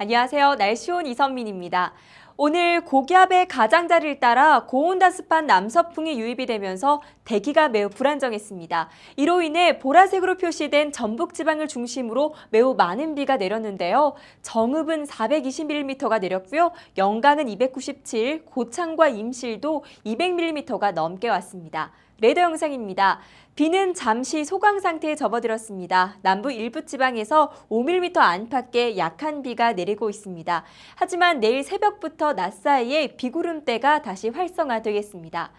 안녕하세요. 날씨 온 이선민입니다. 오늘 고기압의 가장자리를 따라 고온다습한 남서풍이 유입이 되면서 대기가 매우 불안정했습니다. 이로 인해 보라색으로 표시된 전북 지방을 중심으로 매우 많은 비가 내렸는데요. 정읍은 420mm가 내렸고요. 영광은 297, 고창과 임실도 200mm가 넘게 왔습니다. 레더 영상입니다. 비는 잠시 소강 상태에 접어들었습니다. 남부 일부 지방에서 5mm 안팎의 약한 비가 내리고 있습니다. 하지만 내일 새벽부터 낮 사이에 비구름대가 다시 활성화되겠습니다.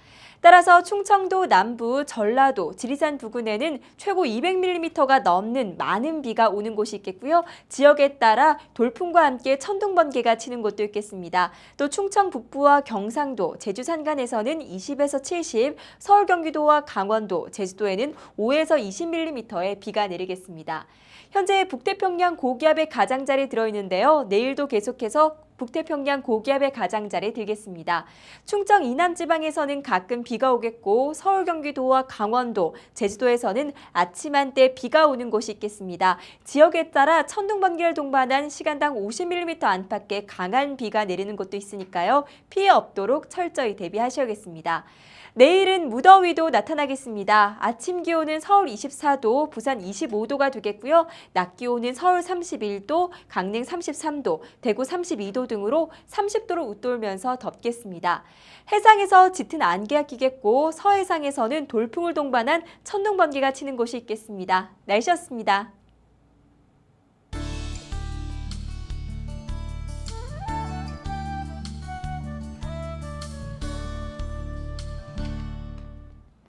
따라서 충청도 남부, 전라도, 지리산 부근에는 최고 200mm가 넘는 많은 비가 오는 곳이 있겠고요. 지역에 따라 돌풍과 함께 천둥 번개가 치는 곳도 있겠습니다. 또 충청 북부와 경상도, 제주 산간에서는 20에서 70, 서울 경기도와 강원도, 제주도에는 5에서 20mm의 비가 내리겠습니다. 현재 북태평양 고기압의 가장자리에 들어 있는데요. 내일도 계속해서 북태평양 고기압의 가장자리에 들겠습니다. 충청 이남 지방에서는 가끔 비가 오겠고 서울 경기도와 강원도, 제주도에서는 아침 한때 비가 오는 곳이 있겠습니다. 지역에 따라 천둥 번개를 동반한 시간당 50mm 안팎의 강한 비가 내리는 곳도 있으니까요. 피해 없도록 철저히 대비하셔야겠습니다. 내일은 무더위도 나타나겠습니다. 아침 기온은 서울 24도, 부산 25도가 되겠고요. 낮 기온은 서울 31도, 강릉 33도, 대구 32도 등으로 30도로 웃돌면서 덥겠습니다. 해상에서 짙은 안개가 끼겠고 서해상에서는 돌풍을 동반한 천둥 번개가 치는 곳이 있겠습니다. 날씨였습니다.